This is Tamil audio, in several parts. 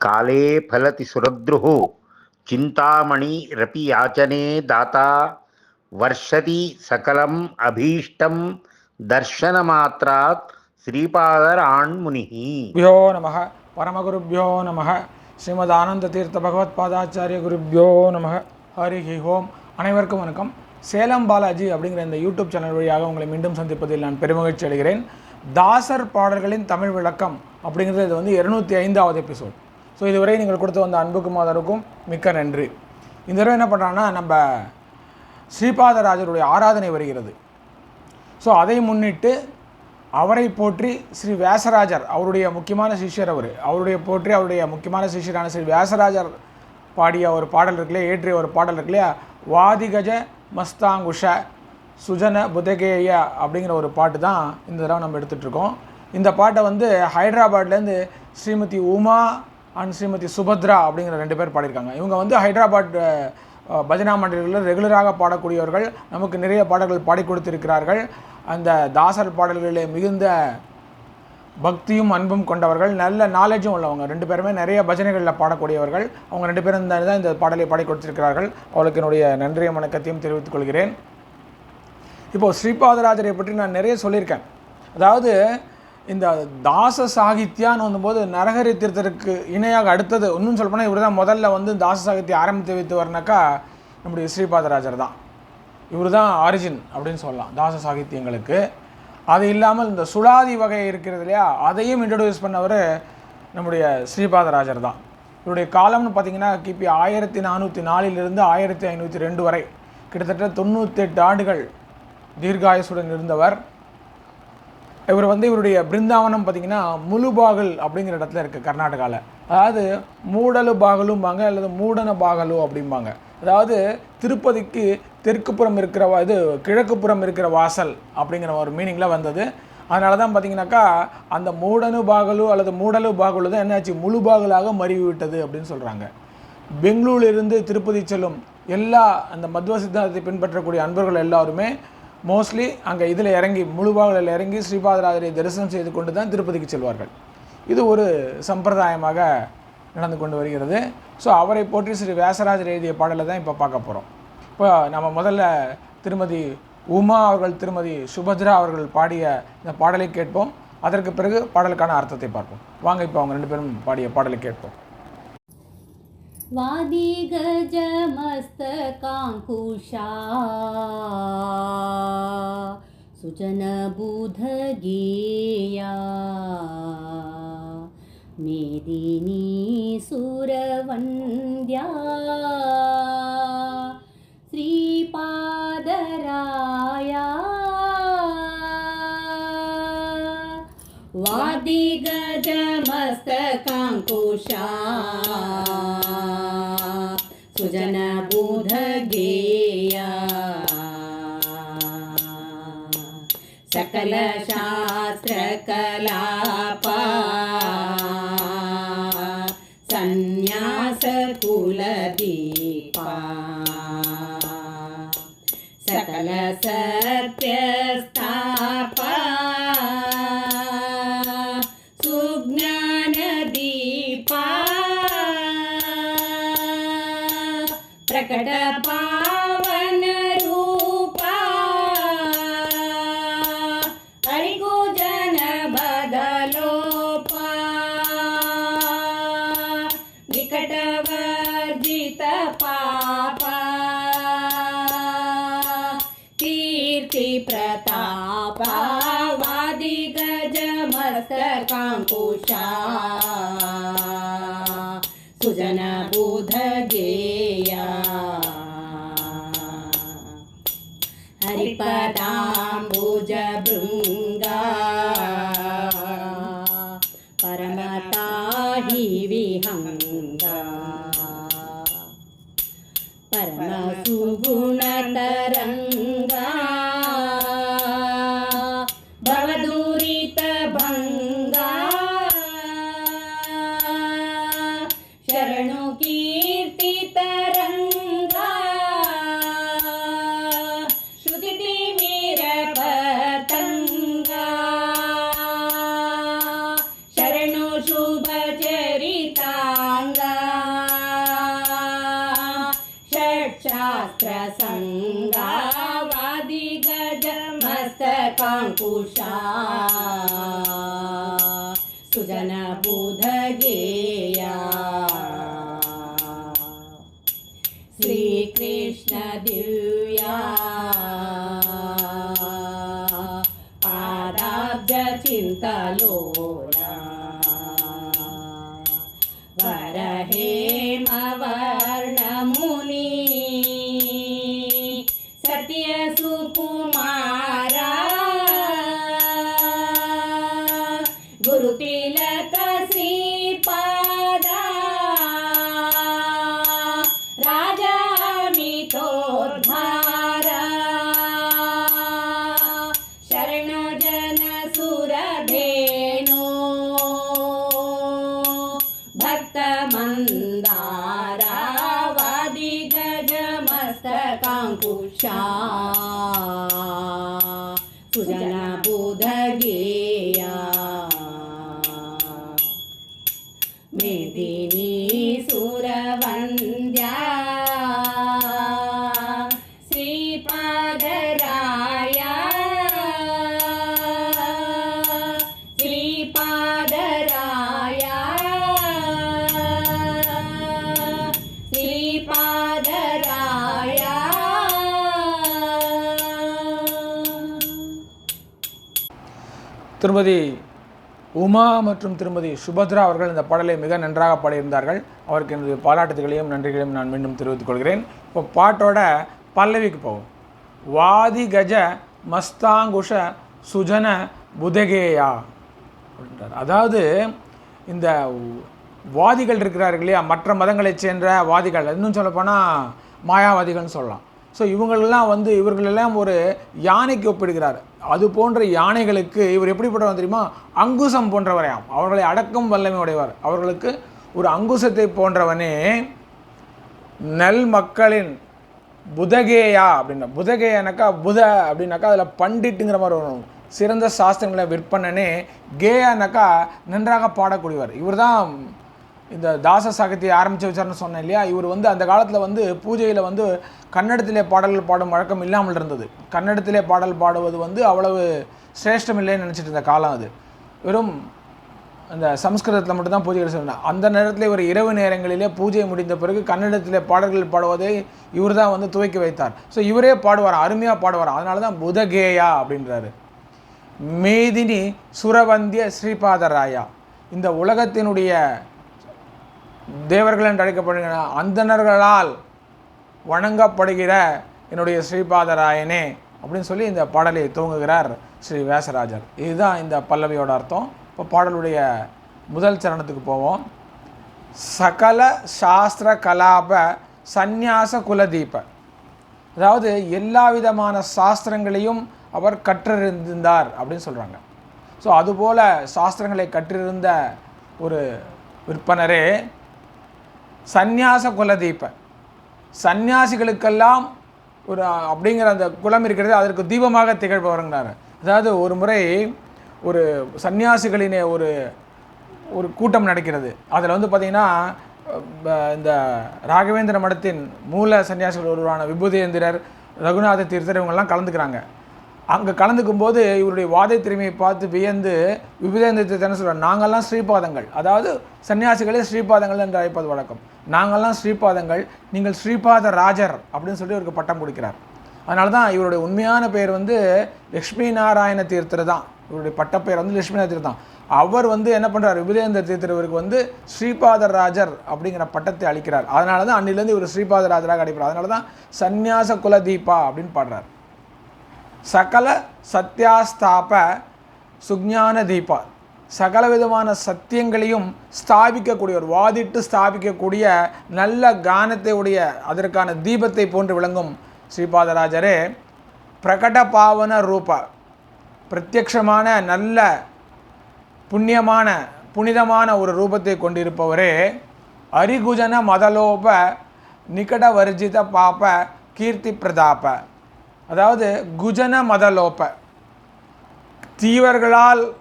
काले फलति सुरद्रुः चिन्तामणिरपि याचने दाता वर्षति सकलम् अभीष्टं दर्शनमात्रात् श्रीपादराण्मुनिः। गुरुभ्यो नमः। परमगुरुभ्यो नमः। ஸ்ரீமதானந்ததீர்த்த குருப்யோ நம ஹரி ஹி ஹோம் அனைவருக்கும் வணக்கம். சேலம் பாலாஜி அப்படிங்கிற இந்த யூடியூப் சேனல் வழியாக உங்களை மீண்டும் சந்திப்பதில் நான் பெருமகிழ்ச்சி அடைகிறேன். தாசர் பாடல்களின் தமிழ் விளக்கம் அப்படிங்கிறது இது வந்து இரநூத்தி ஐந்தாவது எபிசோட். ஸோ இதுவரை நீங்கள் கொடுத்து வந்த அன்புக்கும் மாதருக்கும் மிக்க நன்றி. இந்த தடவை என்ன பண்ணுறாங்கன்னா நம்ம ஸ்ரீபாதராஜருடைய ஆராதனை வருகிறது. ஸோ அதை முன்னிட்டு அவரை போற்றி ஸ்ரீ வியாசராஜர் அவருடைய முக்கியமான சிஷ்யர் அவர் அவருடைய போற்றி அவருடைய முக்கியமான சிஷ்யரான ஸ்ரீ வியாசராஜர் பாடிய ஒரு பாடல் இருக்குல்லையா ஏற்றிய ஒரு பாடல் இருக்குல்லையா வாதிகஜ மஸ்தாங்குஷ சுஜன புதகேய அப்படிங்கிற ஒரு பாட்டு தான் இந்த தடவை நம்ம எடுத்துகிட்ருக்கோம் இந்த பாட்டை வந்து ஹைதராபாட்லேருந்து ஸ்ரீமதி உமா அண்ட் ஸ்ரீமதி சுபத்ரா அப்படிங்கிற ரெண்டு பேர் பாடியிருக்காங்க. இவங்க வந்து ஹைதராபாத் பஜனா மண்டலிகளில் ரெகுலராக பாடக்கூடியவர்கள். நமக்கு நிறைய பாடல்கள் பாடி கொடுத்திருக்கிறார்கள். அந்த தாசர் பாடல்களிலே மிகுந்த பக்தியும் அன்பும் கொண்டவர்கள். நல்ல நாலேஜும் உள்ளவங்க. ரெண்டு பேருமே நிறைய பஜனைகளில் பாடக்கூடியவர்கள். அவங்க ரெண்டு பேரும் தான் இந்த பாடலை பாடி கொடுத்திருக்கிறார்கள். அவளுக்கு என்னுடைய நன்றியும் வணக்கத்தையும் தெரிவித்துக் கொள்கிறேன். இப்போது ஸ்ரீபாதராஜரை பற்றி நான் நிறைய சொல்லியிருக்கேன். அதாவது இந்த தாச சாகித்யான்னு வந்தபோது நரகரி தீர்த்தருக்கு இணையாக அடுத்தது இன்னும் சொல்லப்போனால் இவர் தான் முதல்ல வந்து தாச சாகித்யம் ஆரம்பித்து வைத்து வரனாக்கா நம்முடைய ஸ்ரீபாதராஜர் தான். இவர் தான் ஆரிஜின் அப்படின்னு சொல்லலாம் தாச சாகித்யங்களுக்கு. அது இல்லாமல் இந்த சுழாதி வகை இருக்கிறது இல்லையா அதையும் இன்ட்ரடியூஸ் பண்ணவர் நம்முடைய ஸ்ரீபாதராஜர் தான். இவருடைய காலம்னு பார்த்திங்கன்னா கிபி ஆயிரத்தி நானூற்றி நாலிலிருந்து ஆயிரத்தி ஐநூற்றி ரெண்டு வரை. கிட்டத்தட்ட தொண்ணூத்தெட்டு ஆண்டுகள் தீர்காயசுடன் இருந்தவர். இவர் வந்து இவருடைய பிருந்தாவனம் பார்த்தீங்கன்னா முழுபாகல் அப்படிங்கிற இடத்துல இருக்குது கர்நாடகாவில் அதாவது மூடலு பாகலும்பாங்க அல்லது மூடன பாகலு அப்படிம்பாங்க. அதாவது திருப்பதிக்கு தெற்குப்புறம் இருக்கிற இது இது கிழக்குப்புறம் இருக்கிற வாசல் அப்படிங்கிற ஒரு மீனிங்கில் வந்தது. அதனால தான் பார்த்தீங்கன்னாக்கா அந்த மூடனு பாகலு அல்லது மூடலு பாகலு தான் என்னாச்சு முழு பாகலாக மருவி விட்டது அப்படின்னு சொல்கிறாங்க பெங்களூரிலிருந்து திருப்பதி செல்லும் எல்லா அந்த மத்வ சித்தாந்தத்தை பின்பற்றக்கூடிய அன்பர்கள் எல்லாருமே மோஸ்ட்லி அங்கே இதில் இறங்கி முழுபாவில் இறங்கி ஸ்ரீபாதராஜரை தரிசனம் செய்து கொண்டு தான் திருப்பதிக்கு செல்வார்கள். இது ஒரு சம்பிரதாயமாக நடந்து கொண்டு வருகிறது. ஸோ அவரை போற்றி ஸ்ரீ வியாசராஜர் எழுதிய பாடலை தான் இப்போ பார்க்க போகிறோம் இப்போ நம்ம முதல்ல திருமதி உமா அவர்கள் திருமதி சுபத்ரா அவர்கள் பாடிய இந்த பாடலை கேட்போம். அதற்கு பிறகு பாடலுக்கான அர்த்தத்தை பார்ப்போம். வாங்க இப்போ அவங்க ரெண்டு பேரும் பாடிய பாடலை கேட்போம். वादिगजमस्तकाङ्कुशा सुजनबुधगेया। मेदिनी सुरवन्द्या। श्रीपादराया वादिगजमस्तकाङ्कुशा सुजनबुधगेया सकलशास्त्रकलापा सन्न्यासकुलदीपा सकलसत्यस्थापा प्रतापादिगजमस्तकाङ्कुशा सुजनबुधगेया हरिपदाम्बुजभृङ्गा परमता हि विहङ्गा। परमसुगुणतरङ्ग संगावादि गज मस्तकाङ्कुशा सुजन Ciao. திருமதி உமா மற்றும் திருமதி சுபத்ரா அவர்கள் இந்த பாடலை மிக நன்றாக பாடியிருந்தார்கள். அவருக்கு எனது பாராட்டுதல்களையும் நன்றிகளையும் நான் மீண்டும் தெரிவித்துக் கொள்கிறேன். இப்போ பாட்டோட பல்லவிக்கு போவோம். வாதி கஜ மஸ்தாங்குஷ சுஜன புதகேயா அப்படின்றார். அதாவது இந்த வாதிகள் இருக்கிறார்கள் இல்லையா? மற்ற மதங்களைச் சேர்ந்த வாதிகள் இன்னும் சொல்லப்போனால் மாயாவாதிகள்னு சொல்லலாம். ஸோ இவங்களெல்லாம் வந்து இவர்களெல்லாம் ஒரு யானைக்கு ஒப்பிடுகிறார். அது போன்ற யானைகளுக்கு இவர் எப்படிப்பட்டவர் தெரியுமா? அங்குசம் போன்றவரையாம் அவர்களை அடக்கும் வல்லமை உடையவர். அவர்களுக்கு ஒரு அங்குசத்தை போன்றவனே நல் மக்களின் புதகேயா அப்படின்னா புதகேயனாக்கா புத அப்படின்னாக்கா அதில் பண்டிட்டுங்கிற மாதிரி வரும் சிறந்த சாஸ்திரங்களை விற்பனனே கேயானாக்கா நன்றாக பாடக்கூடியவர். இவர் தான் இந்த தாச சாகித்யை ஆரம்பித்து வச்சார்னு சொன்னேன் இல்லையா? இவர் வந்து அந்த காலத்தில் வந்து பூஜையில் வந்து கன்னடத்திலே பாடல்கள் பாடும் வழக்கம் இல்லாமல் இருந்தது. கன்னடத்திலே பாடல் பாடுவது வந்து அவ்வளவு சிரேஷ்டம் இல்லைன்னு நினச்சிட்டு இருந்த காலம் அது. வெறும் அந்த சம்ஸ்கிருதத்தில் மட்டும்தான் பூஜைகள் செய்யணும் அந்த நேரத்தில் இவர் இரவு நேரங்களிலே பூஜை முடிந்த பிறகு கன்னடத்திலே பாடல்கள் பாடுவதை இவர் தான் வந்து துவக்கி வைத்தார். ஸோ இவரே பாடுவார் அருமையாக பாடுவார் அதனால தான் புதகேயா அப்படின்றாரு. மேதினி சுரவந்திய ஸ்ரீபாதராயா. இந்த உலகத்தினுடைய தேவர்கள் என்று அழைக்கப்படுகிற அந்தணர்களால் வணங்கப்படுகிற என்னுடைய ஸ்ரீபாதராயனே அப்படின்னு சொல்லி இந்த பாடலை துவங்குகிறார் ஸ்ரீ வேசராஜர் இதுதான் இந்த பல்லவியோட அர்த்தம். இப்போ பாடலுடைய முதல் சரணத்துக்கு போவோம். சகல சாஸ்திர கலாப சந்நியாச குலதீப அதாவது எல்லா விதமான சாஸ்திரங்களையும் அவர் கற்றிருந்தார் அப்படின்னு சொல்கிறாங்க ஸோ அதுபோல் சாஸ்திரங்களை கற்றிருந்த ஒரு விற்பனரே சந்நியாச குலதீப. சந்நியாசிகளுக்கெல்லாம் ஒரு அப்படிங்கிற அந்த குலம் இருக்கிறது அதற்கு தீபமாக திகழ்பவருங்கிறார். அதாவது ஒரு முறை ஒரு சந்நியாசிகளினே ஒரு ஒரு கூட்டம் நடக்கிறது. அதில் வந்து பார்த்திங்கன்னா இந்த ராகவேந்திர மடத்தின் மூல சன்னியாசிகள் ஒருவரான விபூதேந்திரர் ரகுநாத தீர்த்தர் இவங்கெல்லாம் கலந்துக்கிறாங்க. அங்கே கலந்துக்கும் போது இவருடைய வாதை திறமையை பார்த்து வியந்து விபூதேந்திர என்ன சொல்கிறார் நாங்கள்லாம் ஸ்ரீபாதங்கள். அதாவது சன்னியாசிகளே ஸ்ரீபாதங்கள் என்று அழைப்பது வழக்கம். நாங்கள்லாம் ஸ்ரீபாதங்கள் நீங்கள் ஸ்ரீபாத ராஜர் அப்படின்னு சொல்லி இவருக்கு பட்டம் கொடுக்கிறார். அதனால தான் இவருடைய உண்மையான பெயர் வந்து லக்ஷ்மி நாராயண தீர்த்தர் தான். இவருடைய பட்டப்பெயர் வந்து லட்சுமி நாராயண தான். அவர் வந்து என்ன பண்ணுறார் விபுதேந்திர தீர்த்தர் இவருக்கு வந்து ஸ்ரீபாத ராஜர் அப்படிங்கிற பட்டத்தை அளிக்கிறார். அதனால தான் அன்னிலேருந்து இவர் ஸ்ரீபாத ராஜராக அடைப்பார் அதனால தான் சந்நியாச குலதீபா அப்படின்னு பாடுறார். சகல சத்யாஸ்தாப சுஜான தீபா சகல விதமான சத்தியங்களையும் ஸ்தாபிக்கக்கூடிய ஒரு வாதிட்டு ஸ்தாபிக்கக்கூடிய நல்ல கானத்தை உடைய அதற்கான தீபத்தை போன்று விளங்கும் ஸ்ரீபாதராஜரே. பிரகட பாவன ரூப. பிரத்யக்ஷமான நல்ல புண்ணியமான புனிதமான ஒரு ரூபத்தை கொண்டிருப்பவரே. அரிகுஜன மதலோப நிகட வர்ஜித பாப கீர்த்தி பிரதாப. அதாவது குஜன மதலோப. தீவர்களால்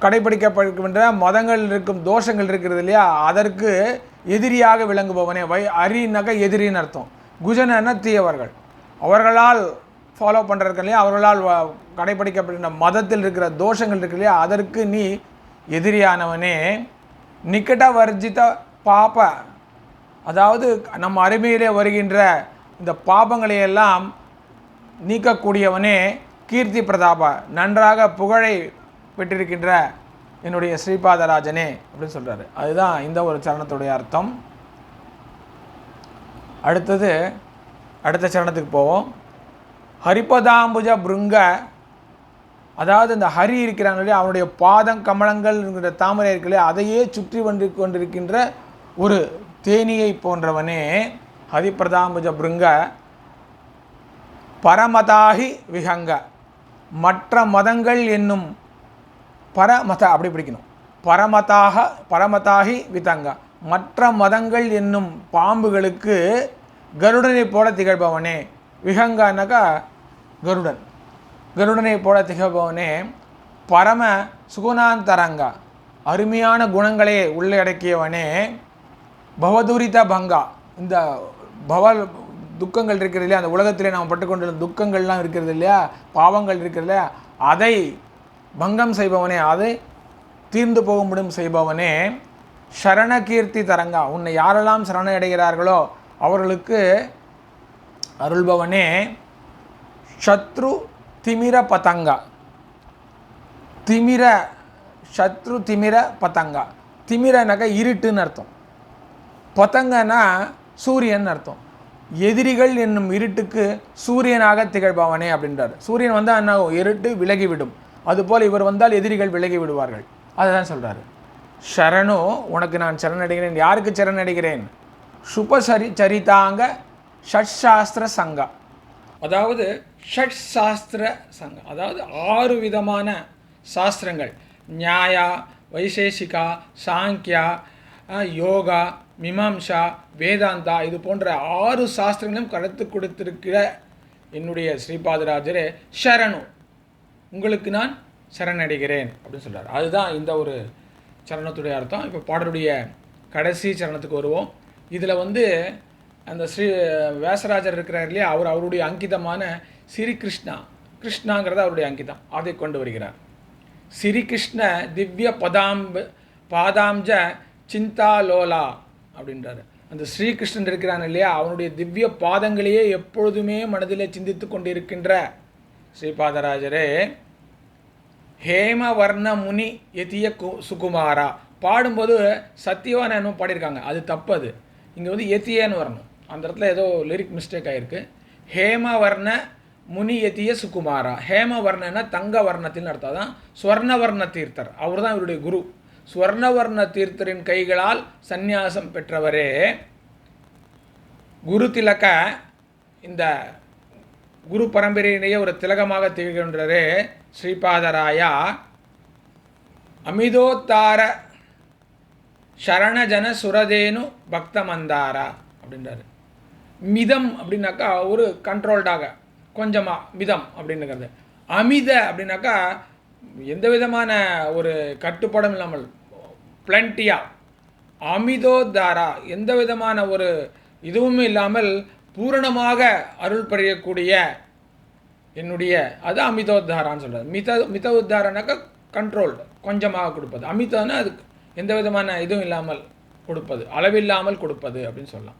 கடைபிடிக்கப்படுகின்ற மதங்கள் இருக்கும் தோஷங்கள் இருக்கிறது இல்லையா? அதற்கு எதிரியாக விளங்குபவனே. வை அரினாக்க எதிரின்னு அர்த்தம். குஜனன்னா தீயவர்கள். அவர்களால் ஃபாலோ பண்ணுறதுக்கு இல்லையா? அவர்களால் வ- கடைபிடிக்கப்படுகின்ற மதத்தில் இருக்கிற தோஷங்கள் இருக்கு இல்லையா? அதற்கு நீ எதிரியானவனே. நிக்கட்ட வர்ஜித பாப்ப அதாவது நம்ம அருமையிலே வருகின்ற இந்த பாபங்களை எல்லாம் நீக்கக்கூடியவனே கீர்த்தி பிரதாபா நன்றாக புகழை பெற்றிருக்கின்ற என்னுடைய ஸ்ரீபாதராஜனே அப்படின்னு சொல்கிறாரு அதுதான் இந்த ஒரு சரணத்துடைய அர்த்தம். அடுத்தது அடுத்த சரணத்துக்கு போவோம். ஹரிபதாம்புஜ பிருங்க அதாவது இந்த ஹரி இருக்கிறாங்க இல்லையா அவனுடைய பாதம் கமலங்கள் என்கிற தாமரை இருக்கு இல்லையா அதையே சுற்றி வந்து கொண்டிருக்கின்ற ஒரு தேனியை போன்றவனே ஹரிபிரதாம்புஜ பிருங்க பரமதாகி விஹங்க. மற்ற மதங்கள் என்னும் பரமத அப்படி பிடிக்கணும். பரமதாக பரமதாகி விதங்க. மற்ற மதங்கள் என்னும் பாம்புகளுக்கு கருடனை போல திகழ்பவனே. விஹங்கனாக்கா கருடன். கருடனை போல திகழ்பவனே. பரம சுகுணாந்தரங்க. அருமையான குணங்களை உள்ளடக்கியவனே பவதுரித பங்கா. இந்த பவ துக்கங்கள் இருக்கிறது இல்லையா? அந்த உலகத்திலே நாம் பட்டுக்கொண்டிருந்த துக்கங்கள்லாம் இருக்கிறது இல்லையா? பாவங்கள் இருக்கிறது இல்லையா? அதை பங்கம் செய்பவனே அதை தீர்ந்து போகும்படும் செய்பவனே சரண கீர்த்தி தரங்கா. உன்னை யாரெல்லாம் சரணடைகிறார்களோ அவர்களுக்கு அருள்பவனே சத்ரு திமிர பதங்கா. திமிர சத்ரு திமிர பதங்கா. திமிரனாக்க இருட்டுன்னு அர்த்தம். பதங்கன்னா சூரியன் அர்த்தம். எதிரிகள் என்னும் இருட்டுக்கு சூரியனாக திகழ்பவனே அப்படின்றார். சூரியன் வந்தால் என்ன இருட்டு விலகிவிடும். அதுபோல் இவர் வந்தால் எதிரிகள் விலகி விடுவார்கள் அதை தான் சொல்கிறாரு சரணு உனக்கு நான் சரணடைகிறேன். யாருக்கு சரணடைகிறேன்? சுபசரி சரிதாங்க ஷட்சாஸ்திர சங்கா. அதாவது ஷட் சாஸ்திர சங்கம் அதாவது ஆறு விதமான சாஸ்திரங்கள். நியாயா வைசேஷிகா சாங்கியா யோகா மீமாம்சா வேதாந்தா இது போன்ற ஆறு சாஸ்திரங்களும் கருத்து கொடுத்திருக்கிற என்னுடைய ஸ்ரீபாதராஜரே சரணு. உங்களுக்கு நான் சரணடைகிறேன் அப்படின்னு சொல்கிறார் அதுதான் இந்த ஒரு சரணத்துடைய அர்த்தம். இப்போ பாடலுடைய கடைசி சரணத்துக்கு வருவோம். இதில் வந்து அந்த ஸ்ரீ வேசராஜர் இருக்கிறார் இல்லையா? அவர் அவருடைய அங்கிதமான ஸ்ரீ கிருஷ்ணா கிருஷ்ணாங்கிறது அவருடைய அங்கிதம். அதை கொண்டு வருகிறார். ஸ்ரீகிருஷ்ண திவ்ய பதாம்ப பாதாம்ஜ சிந்தாலோலா. அப்படின்றாரு. அந்த ஸ்ரீகிருஷ்ணன் இருக்கிறான் இல்லையா? அவனுடைய திவ்ய பாதங்களையே எப்பொழுதுமே மனதில் சிந்தித்து கொண்டிருக்கின்ற ஸ்ரீபாதராஜரே ஹேமவர்ண முனி எத்திய கு சுகுமாரா? பாடும்போது சத்தியவான என்னமோ பாடியிருக்காங்க. அது தப்பு அது இங்கே வந்து எத்தியன்னு வரணும். அந்த இடத்துல ஏதோ லிரிக் மிஸ்டேக் ஆகிருக்கு ஹேமவர்ண முனி எத்திய சுகுமாரா? ஹேமவர்ணன்னா தங்க வர்ணத்தில் அர்த்தம். தான் ஸ்வர்ணவர்ண தீர்த்தர். அவர் தான் இவருடைய குரு. ஸ்வர்ணவர்ண தீர்த்தரின் கைகளால் சந்நியாசம் பெற்றவரே. குரு திலக இந்த குரு பரம்பரையிலேயே ஒரு திலகமாக திகழ்கின்றரே ஸ்ரீபாதராயா. அமிதோத்தார சரணஜன சுரதேனு பக்த மந்தாரா அப்படின்றாரு. மிதம் அப்படின்னாக்கா ஒரு கண்ட்ரோல்டாக கொஞ்சமாக மிதம் அப்படின்னுங்கிறது. அமித அப்படின்னாக்கா எந்த விதமான ஒரு கட்டுப்பாடும் இல்லாமல் பிளண்டியா அமிதோதாரா எந்த விதமான ஒரு இதுவும் இல்லாமல் பூரணமாக அருள் புரியக்கூடிய என்னுடைய அது அமிதோத்தாரான்னு சொல்கிறது மித மித உத்தாரனாக்கா கண்ட்ரோல்டு கொஞ்சமாக கொடுப்பது. அமிதம்னா அது எந்த விதமான இதுவும் இல்லாமல் கொடுப்பது. அளவில்லாமல் கொடுப்பது அப்படின்னு சொல்லலாம்.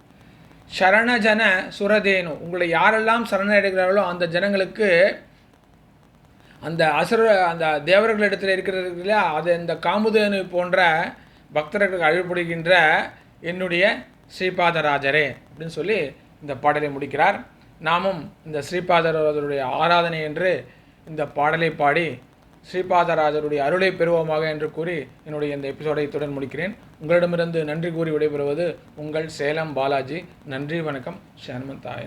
சரணஜன சுரதேனு. உங்களை யாரெல்லாம் சரணடைகிறார்களோ அந்த ஜனங்களுக்கு அந்த அசுர அந்த தேவர்களிடத்தில் இருக்கிறதுல அது இந்த காமுதேனு போன்ற பக்தர்களுக்கு அழிவுபடுகின்ற என்னுடைய ஸ்ரீபாதராஜரே அப்படின்னு சொல்லி இந்த பாடலை முடிக்கிறார். நாமும் இந்த ஸ்ரீபாதராஜருடைய ஆராதனை என்று இந்த பாடலை பாடி ஸ்ரீபாதராஜருடைய அருளை பெறுவோமாக என்று கூறி என்னுடைய இந்த எபிசோடை இத்துடன் முடிக்கிறேன். உங்களிடமிருந்து நன்றி கூறி விடைபெறுவது உங்கள் சேலம் பாலாஜி. நன்றி வணக்கம். ஷான்மந்தாய